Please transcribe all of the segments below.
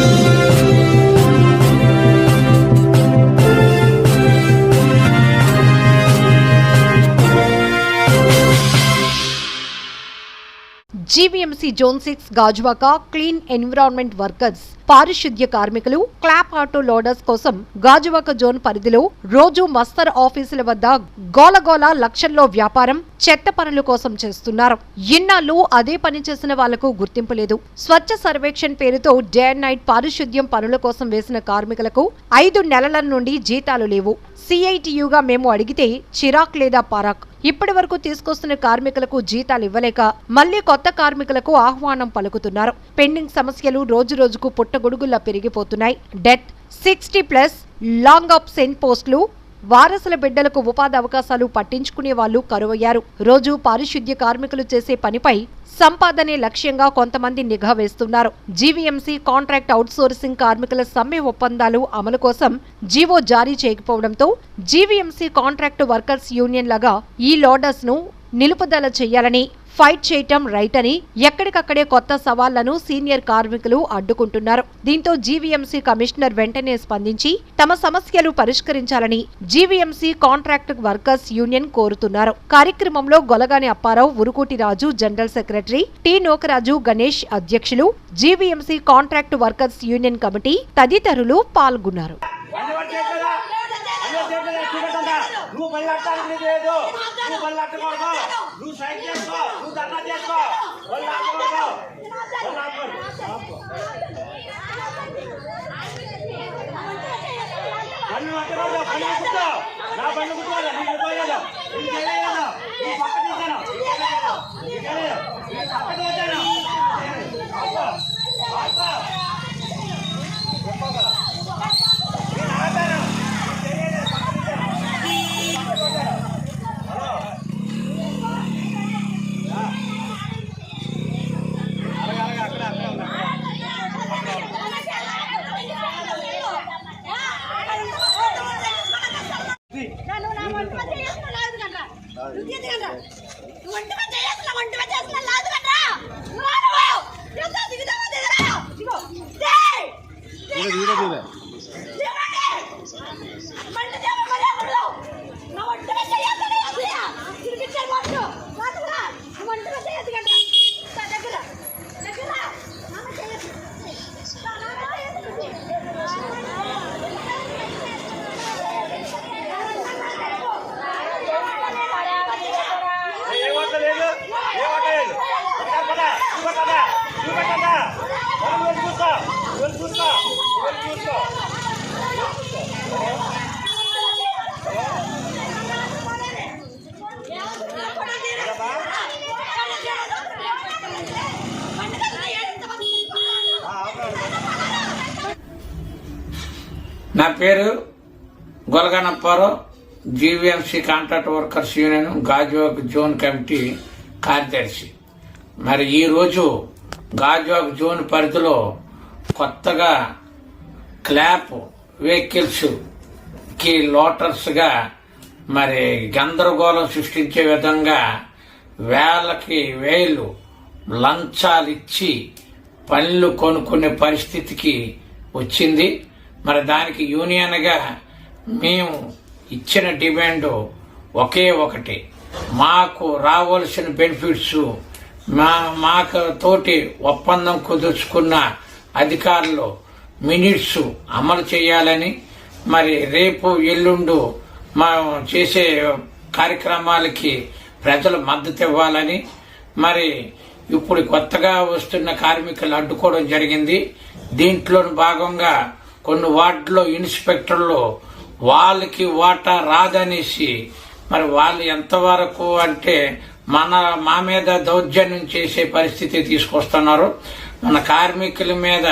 Thank you. GVMC zone six Gajuwaka clean environment workers పారిశుద్ధ్య కార్మికులు clap auto loaders కోసం Gajuwaka zone పరిధిలో రోజు మస్తర్ ఆఫీసుల వద్ద గోలగోల లక్షల్లో వ్యాపారం చెత్త పనుల కోసం చేస్తున్నారు. ఇన్నాళ్ళు అదే పని చేసిన వాళ్ళకు గుర్తింపు లేదు. స్వచ్ఛ సర్వేక్షణ్ పేరుతో డే అండ్ నైట్ పారిశుద్ధ్యం పనుల కోసం వేసిన కార్మికులకు ఐదు నెలల నుండి జీతాలు లేవు. సిఐటియుగా మేము అడిగితే చిరాక్ లేదా పరాక్. ఇప్పటి వరకు తీసుకొస్తున్న కార్మికులకు జీతాలు ఇవ్వలేక మళ్ళీ కొత్త కార్మికులకు ఆహ్వానం పలుకుతున్నారు. పెండింగ్ సమస్యలు రోజు రోజుకు పుట్టగొడుగుల్లా పెరిగిపోతున్నాయి. Death sixty plus long absent పోస్టులు వారసుల బిడ్డలకు ఉపాధి అవకాశాలు పట్టించుకునే వాళ్ళు కరువయ్యారు. రోజు పారిశుద్ధ్య కార్మికులు చేసే పనిపై సంపాదనే లక్ష్యంగా కొంతమంది నిఘా వేస్తున్నారు. జీవీఎంసీ కాంట్రాక్ట్ అవుట్సోర్సింగ్ కార్మికుల సమ్మె ఒప్పందాలు అమలు కోసం జీవో జారీ చేయకపోవడంతో జీవీఎంసీ కాంట్రాక్ట్ వర్కర్స్ యూనియన్ లాగా ఈ లోడర్స్ను నిలుపుదల చేయాలని ఫైట్ చేయటం రైట్ అని ఎక్కడికక్కడే కొత్త సవాళ్ళను సీనియర్ కార్మికులు అడ్డుకుంటున్నారు దీంతో జీవీఎంసీ కమిషనర్ వెంటనే స్పందించి తమ సమస్యలు పరిష్కరించాలని జీవీఎంసీ కాంట్రాక్ట్ వర్కర్స్ యూనియన్ కోరుతున్నారు కార్యక్రమంలో Golagani Apparao Urukoti Raju general secretary T Nokaraju Ganesh అధ్యక్షులు GVMC contract workers union committee తదితరులు పాల్గొన్నారు నువ్వు పని కట్టాలని లేదు నువ్వు పని కట్టకూడదు నువ్వు సైన్ చేసుకో నువ్వు ధర్నా చేసుకో వాళ్ళు ఆపకూడదు వాళ్ళు ఆపకూడదు. పని కట్టకూడదు పని కూర్చో నా పని కూర్చోవాలి నీకు వెళ్ళిపోయాను నువ్వు తీసి కదరా. నువ్వు వంట పని చేసుకున్నా, వంట పని చేసుకున్నా లేదు కదరా. నువ్వు రా నువ్వు. దిగుతా, దిగుతావా, దిగురా. దిగు. దియ్. దిగండి. వంట చేయమని మరి అసలు. నా వంట పని చేయొద్దు, నీ అసలు. తిరిగిచ్చారు వంట. రాదురా. నువ్వు వంట పని చేయొద్దు కదరా. దా, దగ్గర. దగ్గర. నాన్న చేయొద్దు. దా, నాన్న చేయొద్దు. ఏ వంట లేదు ఏ వంట లేదు పద, పద, చూపెట్టండా, చూపెట్టండా. మనం వెళ్ళి చూస్తా వెళ్ళి చూస్తా వెళ్ళి చూస్తా ఆ, ఆపరాదు. నా పేరు Golaganapparao GVMC contract workers union Gajuwaka zone committee కార్యదర్శి. మరి ఈరోజు గాజువాక్ జోన్ పరిధిలో కొత్తగా క్లాప్ వెహికల్స్కి లోటర్స్గా మరి గందరగోళం సృష్టించే విధంగా వేలకి వేలు లంచాలు ఇచ్చి పనులు కొనుక్కునే పరిస్థితికి వచ్చింది. మరి దానికి యూనియన్గా మేము ఇచ్చిన డిమాండ్ ఒకే ఒకటి. మాకు రావాల్సిన బెనిఫిట్స్ మా మాకు తోటి ఒప్పందం కుదుర్చుకున్న అధికారులు మినిట్స్ అమలు చేయాలని మరి రేపు ఎల్లుండు మనం చేసే కార్యక్రమాలకి ప్రజలు మద్దతు ఇవ్వాలని మరి ఇప్పుడు కొత్తగా వస్తున్న కార్మికులు అడ్డుకోవడం జరిగింది. దీంట్లో భాగంగా కొన్ని వార్డులో ఇన్స్పెక్టర్లు వాళ్ళకి వాటా రాదనేసి మరి వాళ్ళు ఎంతవరకు అంటే మన మా మీద దౌర్జన్యం చేసే పరిస్థితి తీసుకొస్తున్నారు. మన కార్మికుల మీద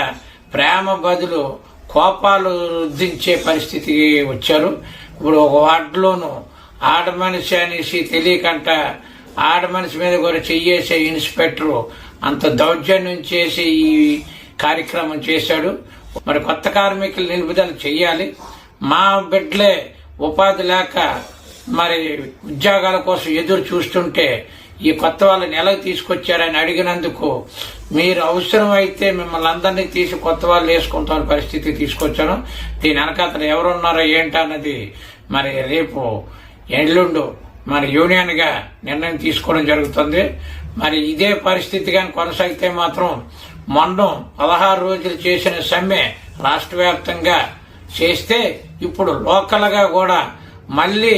ప్రేమ బదులు కోపాలు రుద్దించే పరిస్థితికి వచ్చారు. ఇప్పుడు ఒక వార్డులోను ఆడ మనిషి అనేసి తెలియకంట ఆడ మనిషి మీద కూడా చెయ్యేసే ఇన్స్పెక్టర్ అంత దౌర్జన్యం చేసి ఈ కార్యక్రమం చేశాడు. మరి కొత్త కార్మికులు నిలుపుదల చెయ్యాలి. మా బిడ్డలే ఉపాధి లేక మరి ఉద్యోగాల కోసం ఎదురు చూస్తుంటే ఈ కొత్త వాళ్ళని ఎలా తీసుకొచ్చారని అడిగినందుకు మీరు అవసరమైతే మిమ్మల్ని అందరినీ తీసి కొత్త వాళ్ళు వేసుకుంటాం పరిస్థితి తీసుకొచ్చాను. దీని వెనకాతలు ఎవరున్నారో ఏంటన్నది మరి రేపు ఎల్లుండు మరి యూనియన్గా నిర్ణయం తీసుకోవడం జరుగుతుంది. మరి ఇదే పరిస్థితి కానీ కొనసాగితే మాత్రం మొండం పదహారు రోజులు చేసిన సమ్మె రాష్ట్ర వ్యాప్తంగా చేస్తే ఇప్పుడు లోకల్గా కూడా మళ్ళీ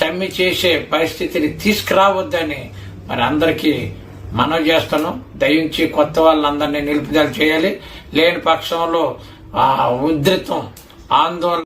సమ్మె చేసే పరిస్థితిని తీసుకురావద్దని మరి అందరికీ మనవి చేస్తాను దయించి కొత్త వాళ్ళందరినీ నిలుపుదల చేయాలి. లేని పక్షంలో ఆ ఆందోళన